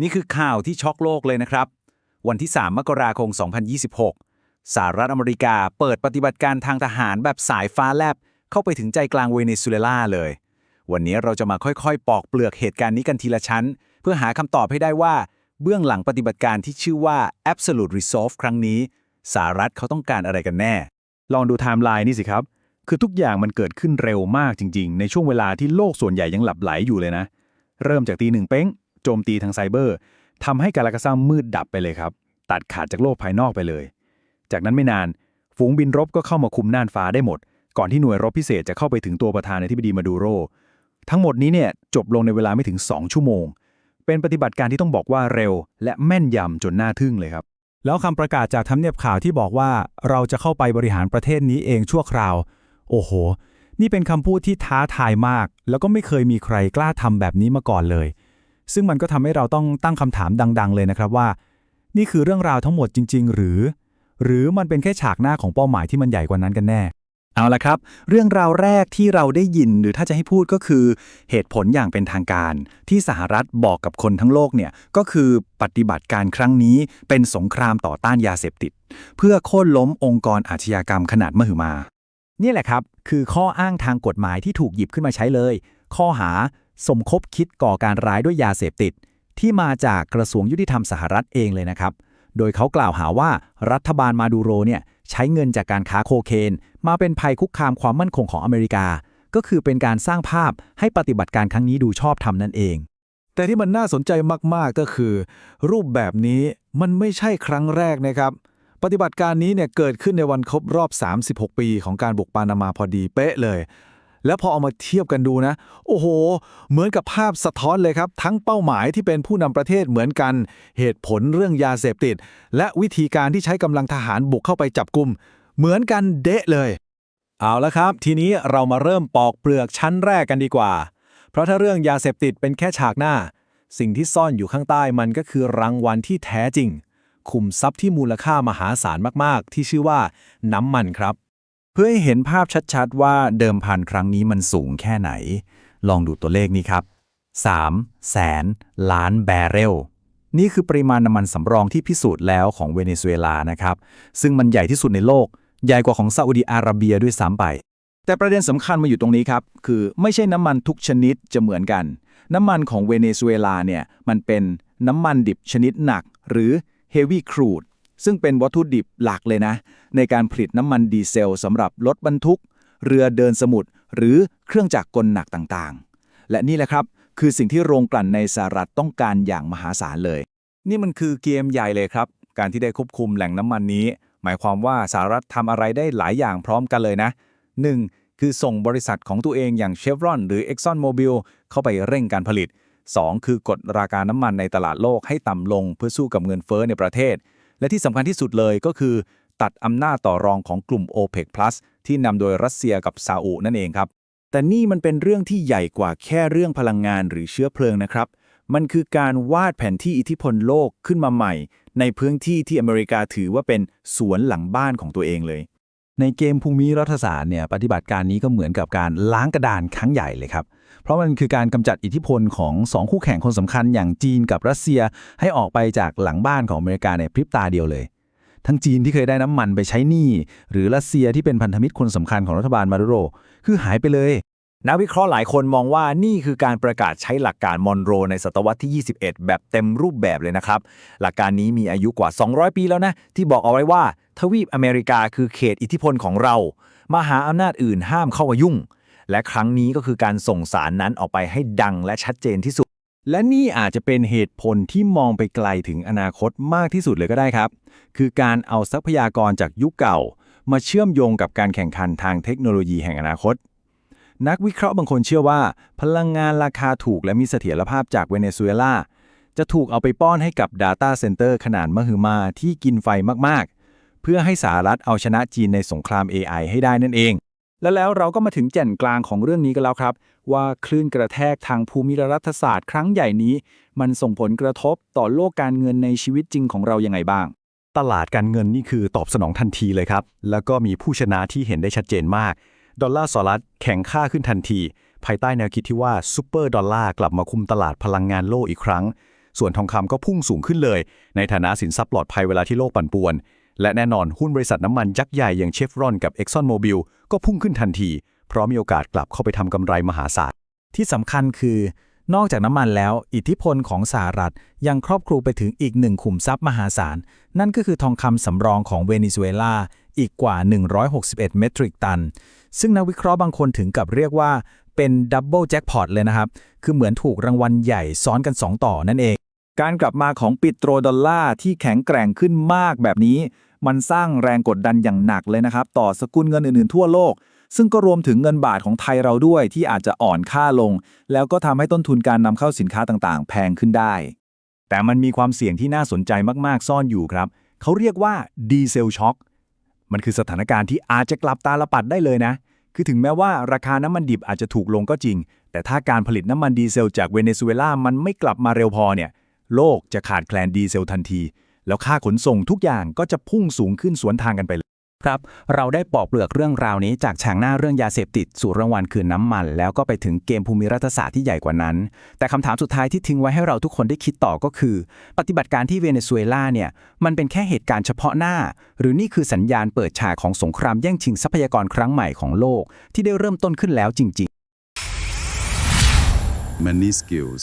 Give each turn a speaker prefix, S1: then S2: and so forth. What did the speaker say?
S1: นี่คือข่าวที่ช็อกโลกเลยนะครับ วันที่ 3 มกราคม 2026 สหรัฐอเมริกาเปิดปฏิบัติการทางทหารแบบสายฟ้าแลบ เข้าไปถึงใจกลางเวเนซุเอลาเลย วันนี้เราจะมาค่อยๆ ปอกเปลือกเหตุการณ์นี้กันทีละชั้น เพื่อหาคำตอบให้ได้ว่า เบื้องหลังปฏิบัติการที่ชื่อว่า Absolute Resolve ครั้งนี้สหรัฐเขาต้องการอะไรกันแน่
S2: ลองดูไทม์ไลน์นี่สิครับ คือทุกอย่างมันเกิดขึ้นเร็วมากจริง ๆ ในช่วงเวลาที่โลกส่วนใหญ่ยังหลับไหลอยู่เลยนะ เริ่มจากตีหนึ่งเป้ง โจมตีทางไซเบอร์ทำให้กาลากาซัมมืดดับไปเลยครับ ตัดขาดจากโลกภายนอกไปเลย จากนั้นไม่นาน ฝูงบินรบก็เข้ามาคุมน่านฟ้าได้หมด ก่อนที่หน่วยรบพิเศษจะเข้าไปถึงตัวประธานาธิบดีมาดูโร ทั้งหมดนี้เนี่ยจบลงในเวลาไม่ถึง 2 ชั่วโมง เป็นปฏิบัติการที่ต้องบอกว่าเร็ว และแม่นยำจนน่าทึ่งเลยครับ
S3: แล้วคำประกาศจากทำเนียบข่าวที่บอกว่าเราจะเข้าไปบริหารประเทศนี้เองชั่วคราว โอ้โห นี่เป็นคำพูดที่ท้าทายมาก แล้วก็ไม่เคยมีใครกล้าทำแบบนี้มาก่อนเลย ซึ่งมันก็ทำให้เราต้องตั้งคำถามดัง ๆ เลยนะครับว่า นี่คือเรื่องราวทั้งหมดจริง ๆ หรือ หรือมันเป็นแค่ฉากหน้าของเป้าหมายที่มันใหญ่กว่านั้นกันแน่
S1: เอาละครับ เรื่องราวแรกที่เราได้ยินหรือถ้าจะให้พูดก็คือ เหตุผลอย่างเป็นทางการ ที่สหรัฐบอกกับคนทั้งโลกเนี่ยก็คือปฏิบัติการครั้งนี้เป็นสงครามต่อต้านยาเสพติด เพื่อโค่นล้มองค์กรอาชญากรรมขนาดมหึมา
S3: นี่แหละครับ คือข้ออ้างทางกฎหมายที่ถูกหยิบขึ้นมาใช้เลย ข้อหา สมคบคิดก่อการร้ายด้วยยาเสพติด ที่มาจากกระทรวงยุติธรรมสหรัฐเองเลยนะครับ โดยเขากล่าวหาว่ารัฐบาลมาดูโรเนี่ยใช้เงินจากการค้าโคเคน มาเป็นภัยคุกคามความมั่นคงของอเมริกา ก็คือเป็นการสร้างภาพให้ปฏิบัติการครั้งนี้ดูชอบทำนั่นเอง
S4: แต่ที่มันน่าสนใจมาก ๆ ก็คือ รูปแบบนี้มันไม่ใช่ครั้งแรกนะครับ ปฏิบัติการนี้เนี่ยเกิดขึ้นในวันครบรอบ 36 ปีของการบุกปานามาพอดีเป๊ะเลย แล้วพอเอามาเทียบกันดูนะ โอ้โห เหมือนกับภาพสะท้อนเลยครับ ทั้งเป้าหมายที่เป็นผู้นำประเทศเหมือนกัน เหตุผลเรื่องยาเสพติด และวิธีการที่ใช้กำลังทหารบุกเข้าไปจับกลุ่ม เหมือนกันเดะเลย
S3: เอาละครับ ทีนี้เรามาเริ่มปอกเปลือกชั้นแรกกันดีกว่า เพราะถ้าเรื่องยาเสพติดเป็นแค่ฉากหน้า สิ่งที่ซ่อนอยู่ข้างใต้มันก็คือรางวัลที่แท้จริงขุมทรัพย์ที่มูลค่ามหาศาลมากๆ ที่ชื่อว่าน้ำมันครับ
S1: พื่อให้เห็นภาพชัดๆ ว่าเดิมพันครั้งนี้มันสูงแค่ไหน ลองดูตัวเลขนี้ครับ3แสนล้านแบเรล นี่คือปริมาณน้ำมันสำรองที่พิสูจน์แล้วของเวเนซุเอลานะครับ ซึ่งมันใหญ่ที่สุดในโลก ใหญ่กว่าของซาอุดีอาระเบียด้วยซ้ำไป แต่ประเด็นสำคัญมาอยู่ตรงนี้ครับ คือไม่ใช่น้ำมันทุกชนิดจะเหมือนกัน น้ำมันของเวเนซุเอลาเนี่ยมันเป็นน้ำมันดิบชนิดหนัก หรือ heavy crude ซึ่งเป็นวัตถุดิบหลักเลยนะ ในการผลิตน้ำมันดีเซลสำหรับรถบรรทุก เรือเดินสมุทรหรือเครื่องจักรกลหนักต่างๆ และนี่แหละครับ คือสิ่งที่โรงกลั่นในสหรัฐต้องการอย่างมหาศาลเลย
S3: นี่มันคือเกมใหญ่เลยครับ การที่ได้ควบคุมแหล่งน้ำมันนี้ หมายความว่าสหรัฐทำอะไรได้หลายอย่างพร้อมกันเลยนะ 1. คือส่งบริษัทของตัวเองอย่าง Chevron หรือ Exxon Mobil เข้าไปเร่งการผลิต 2. คือกดราคาน้ำมันในตลาดโลกให้ต่ำลงเพื่อสู้กับเงินเฟ้อในประเทศ และที่สำคัญที่สุดเลยก็คือ ตัดอำนาจต่อรองของกลุ่ม o p e ป Plus ที่นำโดยรัสเซียกับซาอุนั่นเองครับ
S1: แต่นี่มันเป็นเรื่องที่ใหญ่กว่าแค่เรื่องพลังงานหรือเชื้อเพลิงนะครับ มันคือการวาดแผนที่อิทธิพลโลกขึ้นมาใหม่ ในพื้นที่ที่อเมริกาถือว่าเป็นสวนหลังบ้านของตัวเองเลย
S3: ในเกมภูมิรัฐศาสตร์เนี่ยปฏิบัติการนี้ก็เหมือนกับการล้างกระดานครั้งใหญ่เลยครับ เพราะมันคือการกำจัดอิทธิพลของสองคู่แข่งคนสำคัญอย่างจีนกับรัสเซียให้ออกไปจากหลังบ้านของอเมริกาในพริบตาเดียวเลย ทั้งจีนที่เคยได้น้ำมันไปใช้หนี้หรือรัสเซียที่เป็นพันธมิตรคนสำคัญของรัฐบาลมาดูโร คือหายไปเลย
S4: นักวิเคราะห์หลายคนมองว่านี่คือการประกาศใช้หลักการมอนโรในศตวรรษที่ 21 แบบเต็มรูปแบบเลยนะครับ หลักการนี้มีอายุกว่า 200 ปีแล้วนะ ที่บอกเอาไว้ว่า ทวีปอเมริกาคือเขตอิทธิพลของเรา มหาอำนาจอื่นห้ามเข้ามายุ่ง และครั้งนี้ก็คือการส่งสารนั้นออกไปให้ดังและชัดเจนที่สุด
S3: และนี่อาจจะเป็นเหตุผลที่มองไปไกลถึงอนาคตมากที่สุดเลยก็ได้ครับ คือการเอาทรัพยากรจากยุคเก่า มาเชื่อมโยงกับการแข่งขันทางเทคโนโลยีแห่งอนาคต นักวิเคราะห์บางคนเชื่อว่า พลังงานราคาถูกและมีเสถียรภาพจากเวเนซุเอลาจะถูกเอาไปป้อนให้กับ Data Center ขนาดมหึมาที่กินไฟมากๆ เพื่อให้สหรัฐเอาชนะจีนในสงคราม AI ให้ได้นั่นเอง และแล้วเราก็มาถึงแก่นกลางของเรื่องนี้กันแล้วครับ ว่าคลื่นกระแทกทางภูมิรัฐศาสตร์ครั้งใหญ่นี้ มันส่งผลกระทบต่อโลกการเงินในชีวิตจริงของเรายังไงบ้าง
S2: ตลาดการเงินนี่คือตอบสนองทันทีเลยครับ แล้วก็มีผู้ชนะที่เห็นได้ชัดเจนมาก ดอลลาร์สหรัฐแข็งค่าขึ้นทันที ภายใต้แนวคิดที่ว่าซูเปอร์ดอลลาร์กลับมาคุมตลาดพลังงานโลกอีกครั้ง
S3: ส่วนทองคำก็พุ่งสูงขึ้นเลย ในฐานะสินทรัพย์ปลอดภัยเวลาที่โลกปั่นป่วน และแน่นอนหุ้นบริษัทน้ำมันยักษ์ใหญ่อย่างเชฟรอนกับ Exxon Mobil ก็พุ่งขึ้นทันที เพราะมีโอกาสกลับเข้าไปทำกำไรมหาศาล
S5: ที่สำคัญคือนอกจากน้ำมันแล้ว อิทธิพลของสหรัฐยังครอบคลุมไปถึงอีกหนึ่งขุมทรัพย์มหาศาล นั่นก็คือทองคำสำรองของเวเนซุเอลาอีกกว่า 161 เมตริกตัน ซึ่งนักวิเคราะห์บางคนถึงกับเรียกว่าเป็นดับเบิลแจ็คพอตเลยนะครับ คือเหมือนถูกรางวัลใหญ่ซ้อนกัน 2 ต่อนั่นเอง
S6: การกลับมาของปิโตรดอลลาร์ที่แข็งแกร่งขึ้นมากแบบนี้ มันสร้างแรงกดดันอย่างหนักเลยนะครับ ต่อสกุลเงินอื่นๆทั่วโลก ซึ่งก็รวมถึงเงินบาทของไทยเราด้วยที่อาจจะอ่อนค่าลง แล้วก็ทำให้ต้นทุนการนำเข้าสินค้าต่างๆ แพงขึ้นได้
S3: แต่มันมีความเสี่ยงที่น่าสนใจมากๆ ซ่อนอยู่ครับ เขาเรียกว่าดีเซลช็อคมันคือสถานการณ์ที่อาจจะกลับตาลปัดได้เลยนะ คือถึงแม้ว่าราคาน้ำมันดิบอาจจะถูกลงก็จริง แต่ถ้าการผลิตน้ำมันดีเซลจากเวเนซุเอลามันไม่กลับมาเร็วพอเนี่ย โลกจะขาดแคลนดีเซลทันที แล้วค่าขนส่งทุกอย่างก็จะพุ่งสูงขึ้นสวนทางกันไปเลย
S7: ครับ เราได้ปอกเปลือกเรื่องราวนี้จากฉากหน้าเรื่องยาเสพติด สู่รางวัลคืนน้ำมัน แล้วก็ไปถึงเกมภูมิรัฐศาสตร์ที่ใหญ่กว่านั้น แต่คำถามสุดท้ายที่ทิ้งไว้ให้เราทุกคนได้คิดต่อก็คือ ปฏิบัติการที่เวเนซุเอลาเนี่ยมันเป็นแค่เหตุการณ์เฉพาะหน้า หรือนี่คือสัญญาณเปิดฉากของสงครามแย่งชิงทรัพยากรครั้งใหม่ของโลกที่ได้เริ่มต้นขึ้นแล้วจริง ๆ
S8: Money Skills